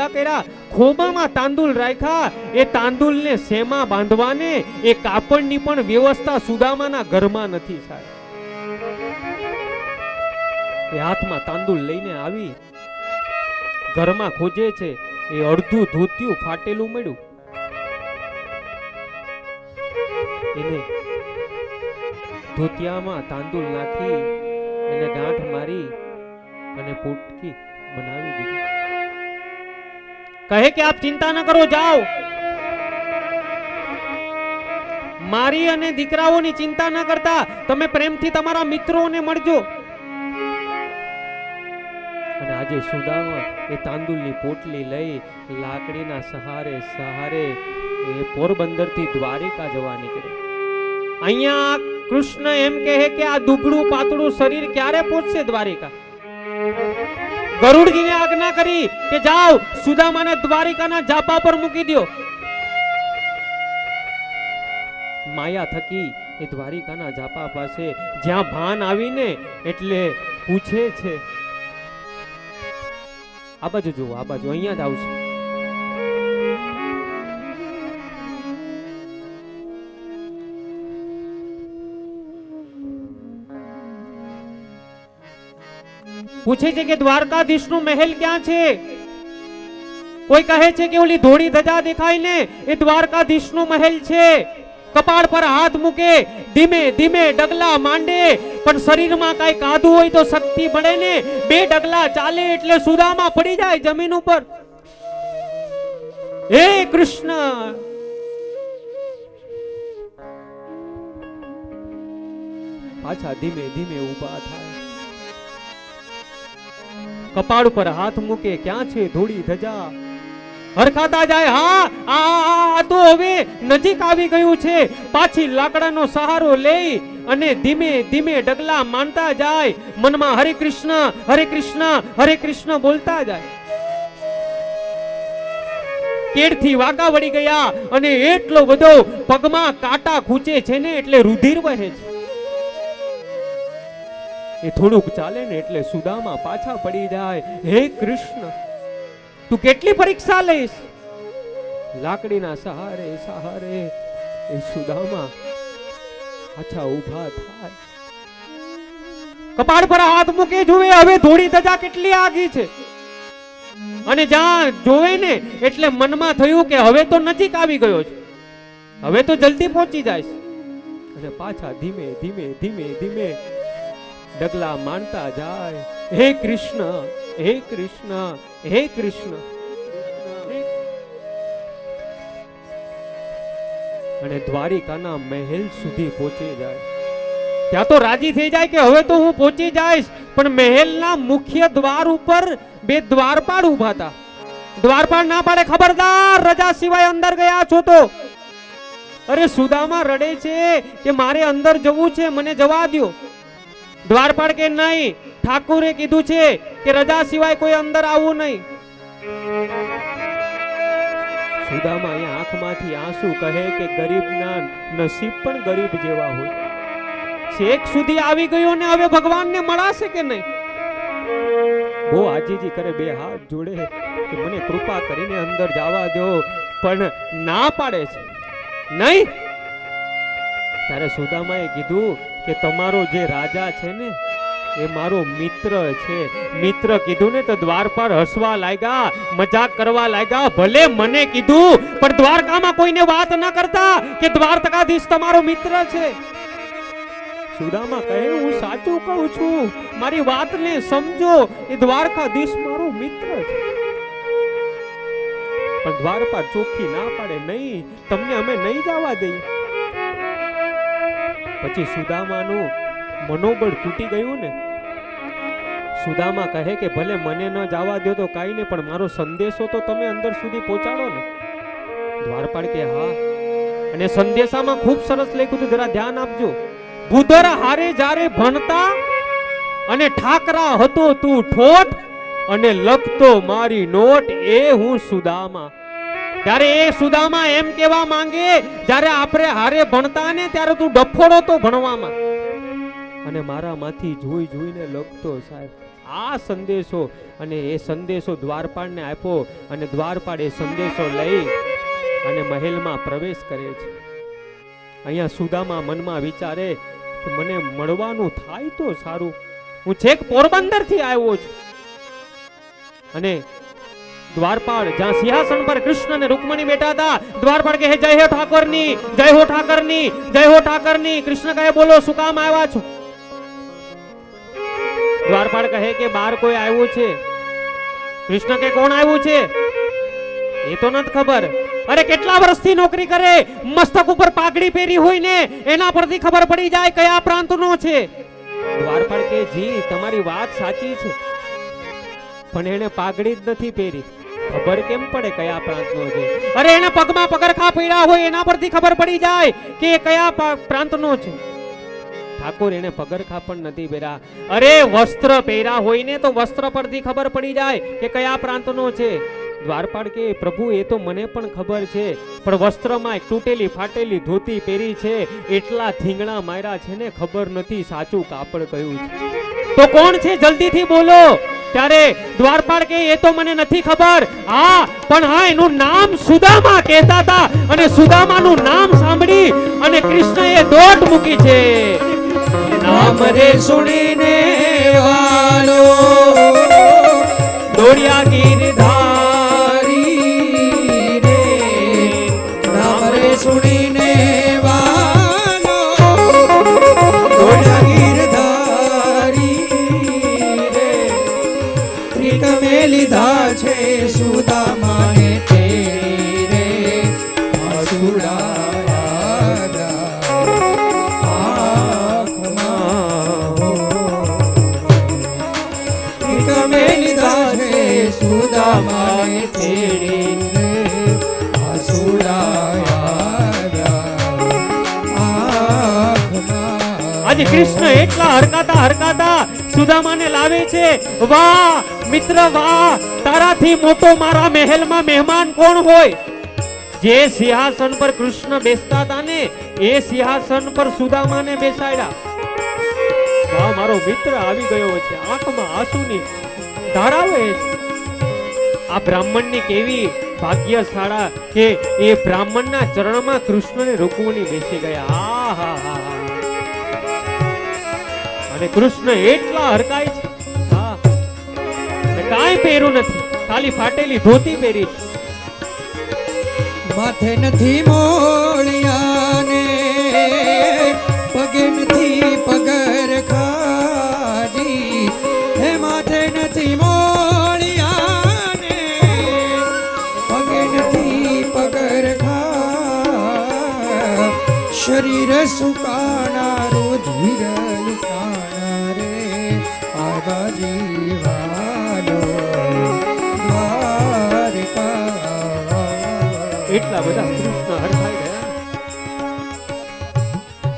ભેગા કર્યા. ખોબામાં તાંદુલ રાખ્યા. એ તાંદુલને શેમાં બાંધવાને? એ કાપડની પણ વ્યવસ્થા સુદામાના ઘરમાં નથી, સાહેબ. એ હાથમાં તાંદુલ લઈને આવી. ઘરમાં ખોજે છે. એ અડધું ધોતિયું ફાટેલું મળ્યું. એને ધોતિયામાં તાંદુલ નાખી, એને ગાંઠ મારી અને પોટકી બનાવી દીધી. કહે કે આપ ચિંતા ન કરો, જાઓ. મારી અને દીકરાઓની ચિંતા ન કરતા તમે પ્રેમથી તમારા મિત્રોને મળજો. અને આજે સુદામા એ તાંદુલની પોટલી લઈ લાકડીના સહારે સહારે એ પોરબંદરથી દ્વારિકા જવા નીકળે. અહીંયા કૃષ્ણ એમ કહે કે આ દુબળું પાતળું શરીર ક્યારે પહોંચશે દ્વારિકા? ગરુડજીને આજ્ઞા કરી કે જાઓ, સુદામાને દ્વારિકાના જાપા પર મૂકી દો માયા થકી એ દ્વારિકાના જાપા પાસે જ્યાં ભાન આવીને એટલે પૂછે છે. આ બાજુ જુઓ, આ બાજુ, અહીંયા જ આવશે પૂછે છે કે દ્વારકાધીશનો મહેલ ક્યાં છે? કોઈ કહે છે કે ઓલી ધોળી ધજા દેખાય ને એ દ્વારકાધીશનો મહેલ છે. કપાળ પર હાથ મૂકે, ધીમે ધીમે ડગલા માંડે, પણ શરીરમાં કઈ કાધું હોય તો શક્તિ મળે ને બે ડગલા ચાલે એટલે સુદામાં પડી જાય જમીન ઉપર. હે કૃષ્ણ! પાછા ધીમે ધીમે ઊભા થાય. કપાળ પર હાથ મૂકે, ક્યાં છે ધૂળી ધજા? હરખાતા જાય, હા, આ તો હવે નજીક આવી ગયું છે. પાછી લાકડાનો સહારો લઈ અને ધીમે ધીમે ડગલા માનતા જાય. મનમાં હરે કૃષ્ણ હરે કૃષ્ણ હરે કૃષ્ણ બોલતા જાય. કેડથી વાગા વળી ગયા અને એટલો બધો પગમાં કાંટા ખૂંચે છે ને, એટલે રુધિર વહે છે. એ થોડુંક ચાલે ને એટલે સુદામા પાછા પડી જાય. હે કૃષ્ણ, તું કેટલી પરીક્ષા લઈશ? લાકડીના સહારે સહારે એ સુદામા પાછા ઊભા થાય. કપાળ પર હાથ મૂકે જુએ, હવે ધોળી ધજા કેટલી આગી છે. અને જ્યાં જોવે ને એટલે મનમાં થયું કે હવે તો નજીક આવી ગયો છે. હવે તો જલ્દી પહોંચી જાય અને પાછા ધીમે ધીમે ધીમે ધીમે ડગલા માનતા જાય. હે કૃષ્ણ હે કૃષ્ણ હે કૃષ્ણ. અને દ્વારિકાના મહેલ સુધી પહોંચી જાય. ત્યાં તો રાજી થઈ જાય કે હવે તો હું પહોંચી જઈશ, પણ મહેલના મુખ્ય દ્વાર ઉપર બે દ્વારપાળ ઊભા હતા. દ્વારપાળ ના પાડે ખબરદાર, રજા સિવાય અંદર ગયા છો તો. અરે સુદામા રડે છે કે મારે અંદર જવું છે, મને જવા દ્યો. દ્વારપાળ કે નહીં. ઠાકુરે કીધું છે કે રજા સિવાય કોઈ અંદર આવવું નહીં. સુદામા એ આંખમાંથી આંસુ કહે કે ગરીબના નસીબ પણ ગરીબ જેવા હોય. છેક સુધી આવી ગયો ને હવે ભગવાનને મળાશે કે નહીં? બહુ આજીજી કરે બે હાથ જોડે કે મને કૃપા કરીને અંદર જવા દો, પણ ના પાડે છે. નહીં? ત્યારે સુદામાએ કીધું કે તમારો જે રાજા છે ને, એ મારો મિત્ર છે. મિત્ર કીધું ને તો દ્વારપાળ હસવા લાગ્યા, મજાક કરવા લાગ્યા. ભલે મને કીધું, પણ દ્વારકામાં કોઈને વાત ના કરતા કે દ્વારકાધીશ તમારો મિત્ર છે. સુદામા કહે, હું સાચું કહું છું. મારી વાતને સમજો, એ દ્વારકાધીશ મારો મિત્ર છે. પણ પર ચોખ્ખી ના પાડે, નહીં, તમને અમે નહીં જવા દઈએ. પછી સુદામાનું મનોબળ તૂટી ગયું ને? સુદામા કહે કે, ભલે મને ન જવા દો તો કાંઈ નહીં, પણ મારો સંદેશો તો તમે અંદર સુધી પહોંચાડો ને. દ્વારપાળ કે હા. અને સંદેશામાં ખૂબ સરસ લખ્યું હતું, જરા ધ્યાન આપજો. ભૂધર હારે જારે ભણતા અને ઠાકરા હતો તું ઠોઠ અને લખતો મારી નોટ, એ હું સુદામા. ત્યારે એ સુદામા એમ કેવા માંગે, જ્યારે આપણે હારે ભણતા ને ત્યારે તું ડફોડો તો ભણવામાં. અને મારામાંથી જોઈ જોઈને લખતો સાહેબ, આ સંદેશો. અને એ સંદેશો દ્વારપાળને આપ્યો અને દ્વારપાળ એ સંદેશો લઈ અને મહેલમાં પ્રવેશ કરે છે. અહીંયા સુદામા મનમાં વિચારે કે મને મળવાનું થાય તો સારું. હું છેક પોરબંદરથી આવ્યો છું. અને દ્વારપાળ, જ્યાં સિંહાસન પર કૃષ્ણ અને રૂકમણી બેઠા હતા. દ્વારપાળ કહે, જય હો ઠાકોરની, જય હો ઠાકરની, જય હો ઠાકરની. કૃષ્ણ કહે, બોલો, શું કામ આવ્યા છો? દ્વારપાળ કહે કે બાર કોઈ આવ્યું છે. કૃષ્ણ કે કોણ આવ્યું છે? એ તો નથી ખબર. અરે, કેટલા વર્ષથી નોકરી કરે? મસ્તક ઉપર પાઘડી પહેરી હોય ને, એના પરથી ખબર પડી જાય કયા પ્રાંતનો છે. દ્વારપાળ કે જી, તમારી વાત સાચી છે. પણ એને પાઘડી જ નથી પહેરી. ખબર કેમ પડે કયા પ્રાંતનો છે? અરે એના પગમાં પગરખા પડ્યા હોય એના પરથી ખબર પડી જાય કે કયા પ્રાંતનો છે. ઠાકોર એને પગરખા પણ નથી પહેર્યા. અરે વસ્ત્ર પહેર્યા હોય ને તો વસ્ત્ર પરથી ખબર પડી જાય કે કયા પ્રાંતનો છે. દ્વારપાળ કે પ્રભુ, એ તો મને પણ ખબર છે, પણ વસ્ત્રમાં તૂટેલી ફાટેલી ધોતી પહેરી છે. એટલા થીંગણા માર્યા છે ને ખબર નથી સાચું કાપડ કયું છે. તો કોણ છે? જલ્દીથી બોલો. ત્યારે દ્વારપાળ કે એ તો મને નથી ખબર. હા, પણ હા, એનું નામ સુદામા કહેતા હતા અને સુદામાનું નામ સાંભળી અને કૃષ્ણએ દોટ મૂકી છે. નામ રે સુણીને વાલો દોડિયા ગીરધારી આજે કૃષ્ણ એટલા હરકાતા હરકાતા સુદામાને લાવે છે, વાહ, મિત્ર, વાહ, તારાથી મોટો મારા મહેલમાં મહેમાન કોણ હોય? જે સિંહાસન પર કૃષ્ણ બેસતા હતા ને એ સિંહાસન પર સુદામાને બેસાડ્યા. વાહ, મારો મિત્ર આવી ગયો છે, આંખમાં આંસુની ધારા છે. આ બ્રાહ્મણની કેવી ભાગ્યશાળા કે એ બ્રાહ્મણના ચરણમાં કૃષ્ણને રૂકમણી બેસી ગયા. અને કૃષ્ણ એટલા હરકાય છે. કાંઈ પહેર્યું નથી. ખાલી ફાટેલી ધોતી પહેરી છે. માથે નથી મોળિયાને, પગે નથી પગર સુકાણા રુધિર લુટાણા રે આવા જીવાનો એટલા બધા કૃષ્ણ હરખાઈ ગયા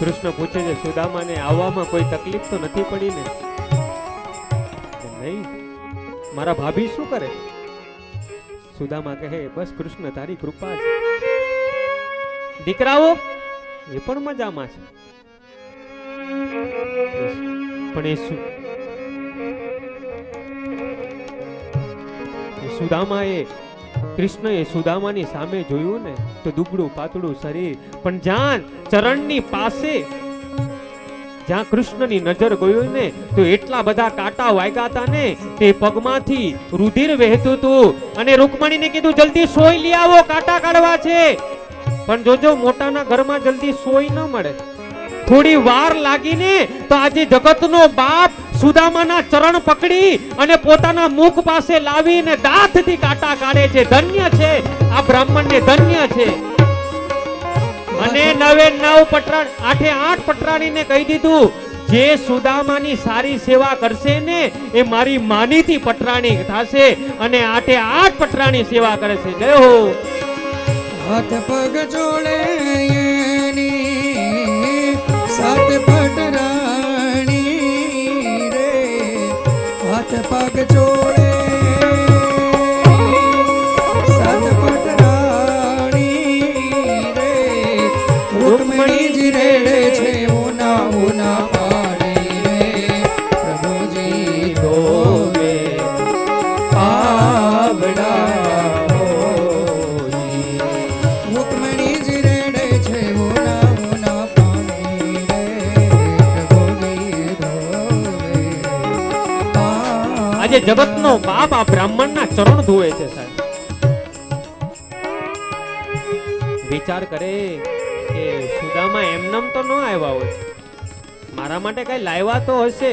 કૃષ્ણ પૂછે છે, સુદામાને આવવામાં કોઈ તકલીફ તો નથી પડી ને? નહીં. મારા ભાભી શું કરે? સુદામા કહે, બસ કૃષ્ણ, તારી કૃપા છે. દીકરાઓ એ પણ મજામાં છે. પણ એ શું? સુદામાએ, કૃષ્ણએ સુદામાની સામે જોયું ને, તો દુબળું પાતળું શરીર. પણ જ્યાં ચરણની પાસે, જ્યાં કૃષ્ણની નજર ગયું ને, તો એટલા બધા કાંટા વાગ્યા હતા ને, તે પગમાંથી રુધિર વહેતું હતું અને રૂકમણીને કીધું, જલ્દી સોય લઈ આવો કાંટા કાઢવા છે. પણ જોજો, મોટાના ઘરમાં જલ્દી સોય ન મળે. થોડી વાર લાગીને તો આજે જગતનો બાપ સુદામાના ચરણ પકડી અને પોતાના મુખ પાસે લાવીને દાંતથી કાટા કાઢે છે. ધન્ય છે. આ બ્રાહ્મણને ધન્ય છે. અને નવે નવ પટરાણ, આઠે આઠ પટરાણીને કહી દીધું, જે સુદામાની સારી સેવા કરશે ને, એ મારી માનીથી પટરાણી થશે અને આઠે આઠ પટરાણી સેવા કરે છે. જય હો. હાથ પગ જોડે સાત પટ રાણી રે. હાથ પગ જોડે, સાત પટરાણી રે. રૂકમણીજી રેડે જગતનો બાપ આ બ્રાહ્મણના ચરણ ધોવે છે, સાહેબ. વિચાર કરે કે સુદામા એમનામ તો ન આવ્યા હોય. મારા માટે કઈ લાવ્યા તો હશે,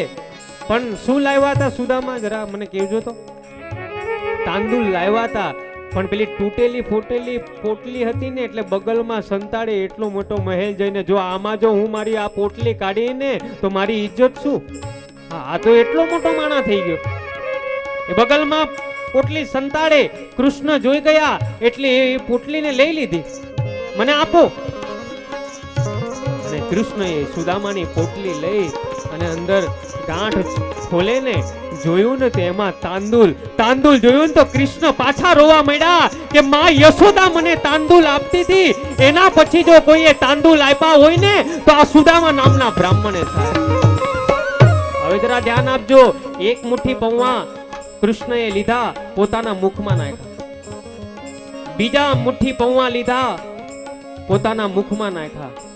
પણ શું લાવ્યા હતા સુદામા? જરા મને કહેજો તો. તાંદુલ લાવ્યા હતા, પણ પેલી તૂટેલી ફૂટેલી પોટલી હતી ને એટલે બગલમાં સંતાડે એટલો મોટો મહેલ જઈને, જો આમાં જો હું મારી આ પોટલી કાઢીને, તો મારી ઇજ્જત શું? આ તો એટલો મોટો માણા થઈ ગયો. બગલમાં પોટલી સંતાડે કૃષ્ણ જોઈ ગયા એટલે એ પોટલીને લઈ લીધી. મને આપો. અને કૃષ્ણએ સુદામાની પોટલી લઈ અને અંદર ગાંઠ ખોલે ને જોયું ને તો એમાં તાંદુલ તાંદુલ જોયું ને તો કૃષ્ણ પાછા રોવા માંડ્યા કે માં, યશોદા મને તાંદુલ આપતી હતી. એના પછી જો કોઈએ તાંદુલ આપ્યા હોય ને, તો આ સુદામા નામના બ્રાહ્મણે થાય. હવે જરા ધ્યાન આપજો, એક મુઠ્ઠી પૌવા કૃષ્ણએ લીધા પોતાના મુખમાં નાખ્યા. બીજા મુઠ્ઠી પૌવા લીધા પોતાના મુખમાં નાખ્યા.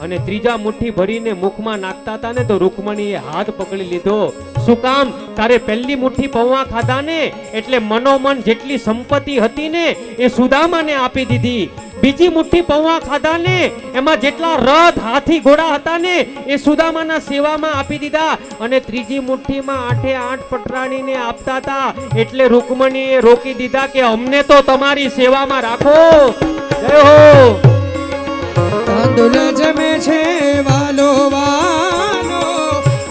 અને ત્રીજા મુઠ્ઠી ભરીને મુખમાં નાખતા હતા ને, તો રૂકમણીએ હાથ પકડી લીધો. શું કામ? તારે પહેલી મુઠ્ઠી પૌવા ખાધા ને એટલે મનોમન જેટલી સંપત્તિ હતી ને, એ સુદામાને આપી દીધી. બીજી મુઠ્ઠી પૌવા ખાધા ને એમાં જેટલા રથ હાથી ઘોડા હતા ને, એ સુદામાના સેવામાં આપી દીધા. અને ત્રીજી મુઠ્ઠીમાં આઠે આઠ પટરાણીને આપતા હતા. એટલે રૂકમણીએ રોકી દીધા કે, અમને તો તમારી સેવામાં રાખો. જય હો! તાંદુલ જમે છે વાલો વાલો.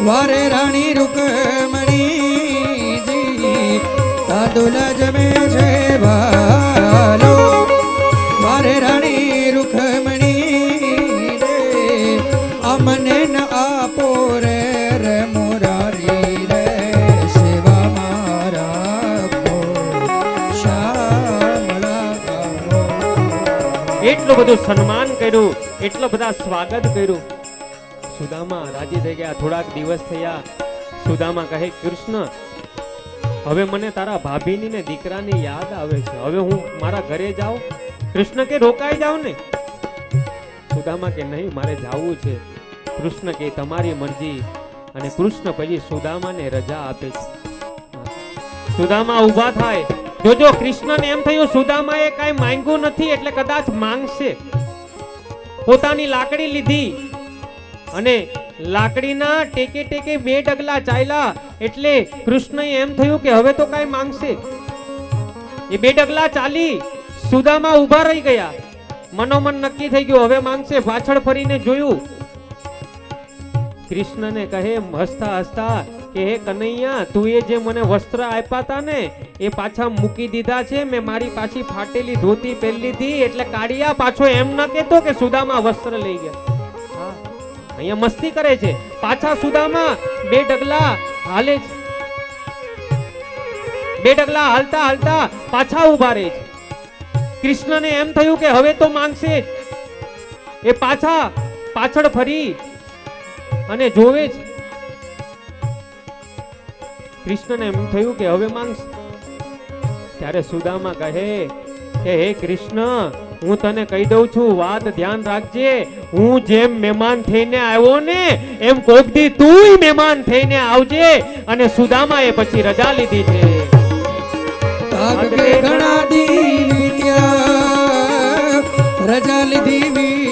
વારે રાણી રૂકમણીજી તાંદુલ જમે છે વાલો. વારે રાણી રૂકમણી રે અમને ન આપો રે રે મોરારી રે, સેવા મારા એટલું બધું સન્માન કર્યું. એટલો બધા સ્વાગત કર્યું. સુદામા રાજી થઈ ગયા, થોડાક દિવસ થયા. સુદામા કહે, કૃષ્ણ, હવે મને તારા ભાભીની ને દીકરાની યાદ આવે છે. હવે હું મારા ઘરે જાઉં? કૃષ્ણ કે, રોકાઈ જાઉં ને? સુદામા કે, નહીં, મારે જાવું છે. કૃષ્ણ કે, તમારી મરજી. અને કૃષ્ણ પછી સુદામાને રજા આપે છે. સુદામા ઊભા થાય. જોજો, કૃષ્ણને એમ થયું, સુદામાએ કાંઈ માંગ્યું નથી, એટલે કદાચ માંગશે. પોતાની લાકડી લીધી અને લાકડીના ટેકે ટેકે બે ડગલા ચાલ્યા એટલે કૃષ્ણએ એમ થયું કે હવે તો કાંઈ માંગશે. એ બે ડગલા ચાલી સુદામાં ઊભા રહી ગયા. મનોમન નક્કી થઈ ગયું, હવે માંગશે. પાછળ ફરીને જોયું. કૃષ્ણને કહે હસતા હસતા કે હે કનૈયા તું એ જે મને વસ્ત્ર આપ્યા હતા ને એ પાછા મૂકી દીધા છે. મેં મારી પાછી ફાટેલી ધોતી પહેરી હતી એટલે કાળિયા પાછો એમ ન કહેતો કે સુદામા વસ્ત્ર લઈ ગયા. હા, અહીંયા મસ્તી કરે છે. પાછા સુદામા બે ડગલા હાલે છે. બે ડગલા હાલતા હાલતા પાછા ઊભા રહે છે. કૃષ્ણને એમ થયું કે હવે તો માંગશે. એ પાછા પાછળ ફરી અને જોવે છે. કૃષ્ણને એમ થયું કે હવે માંગ ત્યારે સુદામા કહે કે હે કૃષ્ણ, હું તને કહી દઉં છું, વાત ધ્યાન રાખજે. હું જેમ મહેમાન થઈને આવ્યો ને, એમ કોક દી તુંય મહેમાન થઈને આવજે. અને સુદામા એ પછી રજા લીધી છે. રજા લીધી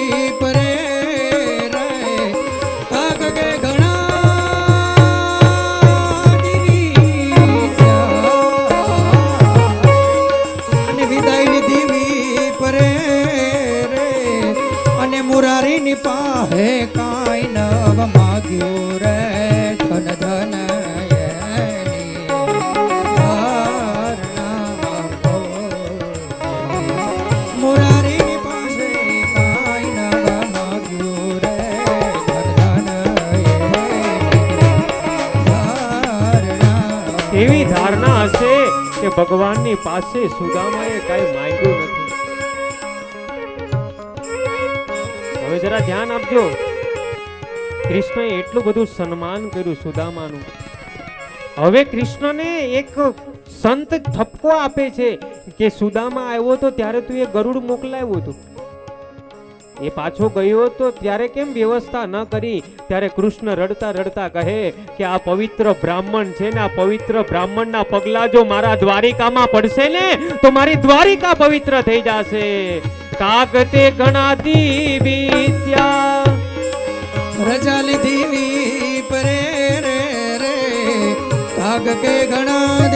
પાહે કાંઈ નવ માગ્યું રે ધન એવી ધારણા હશે કે ભગવાનની પાસે સુદામાએ કાંઈ માંગ્યું નથી. હવે જરા ધ્યાન આપજો. કૃષ્ણએ એટલું બધું સન્માન કર્યું સુદામાનું. હવે કૃષ્ણને એક સંત ઠપકો આપે છે કે સુદામા આવ્યો તો ત્યારે તું એ ગરુડ મોકલાવ્યો હતો. એ પાછો ગયો તો ત્યારે કેમ વ્યવસ્થા ન કરી? ત્યારે કૃષ્ણ રડતા રડતા કહે કે આ પવિત્ર બ્રાહ્મણ છે ને, આ પવિત્ર બ્રાહ્મણના પગલા જો મારા દ્વારિકામાં પડશે ને, તો મારી દ્વારિકા પવિત્ર થઈ જશે. કાગતે ગણાતી વિદ્યા રજા લીધી પરે રે રે. કાગ દેવી